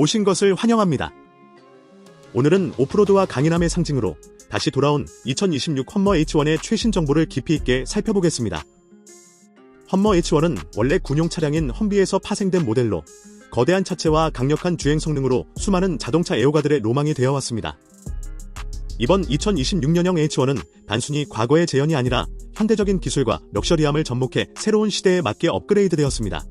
오신 것을 환영합니다. 오늘은 오프로드와 강인함의 상징으로 다시 돌아온 2026 험머 H1의 최신 정보를 깊이 있게 살펴보겠습니다. 험머 H1은 원래 군용 차량인 험비에서 파생된 모델로 거대한 차체와 강력한 주행 성능으로 수많은 자동차 애호가들의 로망이 되어 왔습니다. 이번 2026년형 H1은 단순히 과거의 재현이 아니라 현대적인 기술과 럭셔리함을 접목해 새로운 시대에 맞게 업그레이드 되었습니다.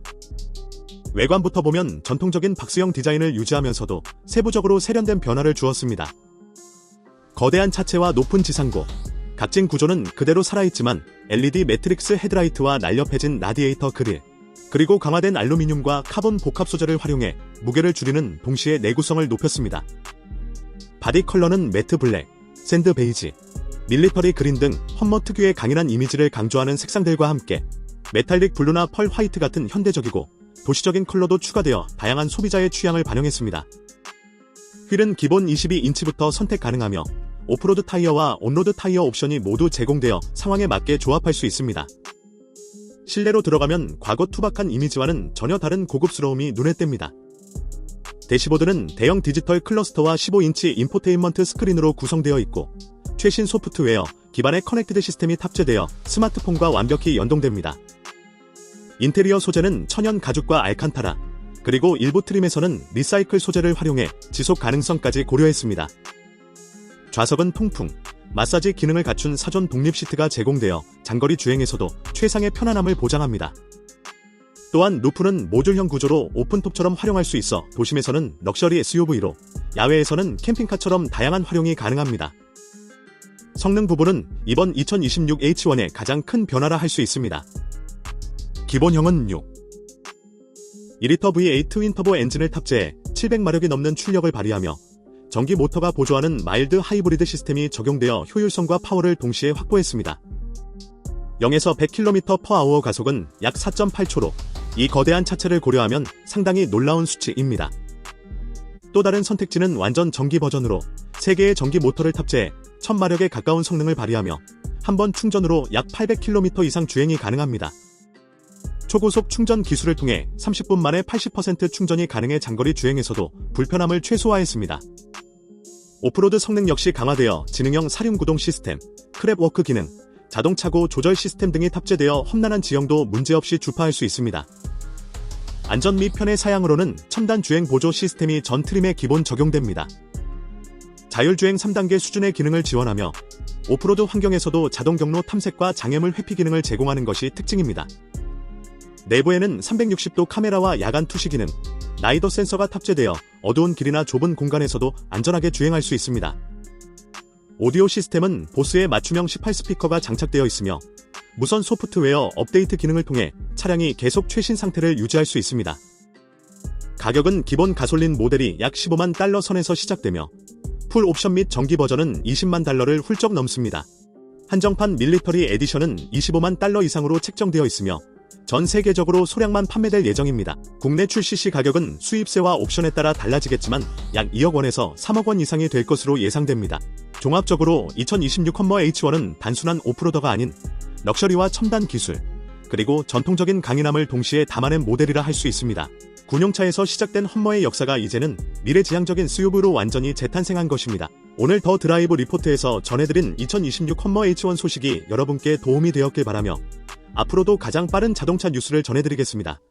외관부터 보면 전통적인 박스형 디자인을 유지하면서도 세부적으로 세련된 변화를 주었습니다. 거대한 차체와 높은 지상고, 각진 구조는 그대로 살아있지만 LED 매트릭스 헤드라이트와 날렵해진 라디에이터 그릴, 그리고 강화된 알루미늄과 카본 복합 소재를 활용해 무게를 줄이는 동시에 내구성을 높였습니다. 바디 컬러는 매트 블랙, 샌드 베이지, 밀리터리 그린 등 험머 특유의 강인한 이미지를 강조하는 색상들과 함께 메탈릭 블루나 펄 화이트 같은 현대적이고 도시적인 컬러도 추가되어 다양한 소비자의 취향을 반영했습니다. 휠은 기본 22인치부터 선택 가능하며 오프로드 타이어와 온로드 타이어 옵션이 모두 제공되어 상황에 맞게 조합할 수 있습니다. 실내로 들어가면 과거 투박한 이미지와는 전혀 다른 고급스러움이 눈에 띕니다. 대시보드는 대형 디지털 클러스터와 15인치 인포테인먼트 스크린으로 구성되어 있고 최신 소프트웨어 기반의 커넥티드 시스템이 탑재되어 스마트폰과 완벽히 연동됩니다. 인테리어 소재는 천연 가죽과 알칸타라, 그리고 일부 트림에서는 리사이클 소재를 활용해 지속 가능성까지 고려했습니다. 좌석은 통풍, 마사지 기능을 갖춘 사전 독립 시트가 제공되어 장거리 주행에서도 최상의 편안함을 보장합니다. 또한 루프는 모듈형 구조로 오픈톱처럼 활용할 수 있어 도심에서는 럭셔리 SUV로, 야외에서는 캠핑카처럼 다양한 활용이 가능합니다. 성능 부분은 이번 2026 H1의 가장 큰 변화라 할 수 있습니다. 기본형은 6. 2리터 V8 트윈 터보 엔진을 탑재해 700마력이 넘는 출력을 발휘하며 전기 모터가 보조하는 마일드 하이브리드 시스템이 적용되어 효율성과 파워를 동시에 확보했습니다. 0에서 100km/h 가속은 약 4.8초로 이 거대한 차체를 고려하면 상당히 놀라운 수치입니다. 또 다른 선택지는 완전 전기 버전으로 3개의 전기 모터를 탑재해 1000마력에 가까운 성능을 발휘하며 한 번 충전으로 약 800km 이상 주행이 가능합니다. 초고속 충전 기술을 통해 30분 만에 80% 충전이 가능해 장거리 주행에서도 불편함을 최소화했습니다. 오프로드 성능 역시 강화되어 지능형 사륜 구동 시스템, 크랩워크 기능, 자동차고 조절 시스템 등이 탑재되어 험난한 지형도 문제없이 주파할 수 있습니다. 안전 및 편의 사양으로는 첨단 주행 보조 시스템이 전 트림에 기본 적용됩니다. 자율주행 3단계 수준의 기능을 지원하며 오프로드 환경에서도 자동 경로 탐색과 장애물 회피 기능을 제공하는 것이 특징입니다. 내부에는 360도 카메라와 야간 투시 기능, 라이더 센서가 탑재되어 어두운 길이나 좁은 공간에서도 안전하게 주행할 수 있습니다. 오디오 시스템은 보스의 맞춤형 18스피커가 장착되어 있으며 무선 소프트웨어 업데이트 기능을 통해 차량이 계속 최신 상태를 유지할 수 있습니다. 가격은 기본 가솔린 모델이 약 15만 달러 선에서 시작되며 풀 옵션 및 정기 버전은 20만 달러를 훌쩍 넘습니다. 한정판 밀리터리 에디션은 25만 달러 이상으로 책정되어 있으며 전 세계적으로 소량만 판매될 예정입니다. 국내 출시 시 가격은 수입세와 옵션에 따라 달라지겠지만 약 2억 원에서 3억 원 이상이 될 것으로 예상됩니다. 종합적으로 2026 험머 H1은 단순한 오프로더가 아닌 럭셔리와 첨단 기술, 그리고 전통적인 강인함을 동시에 담아낸 모델이라 할 수 있습니다. 군용차에서 시작된 험머의 역사가 이제는 미래지향적인 SUV로 완전히 재탄생한 것입니다. 오늘 더 드라이브 리포트에서 전해드린 2026 험머 H1 소식이 여러분께 도움이 되었길 바라며 앞으로도 가장 빠른 자동차 뉴스를 전해드리겠습니다.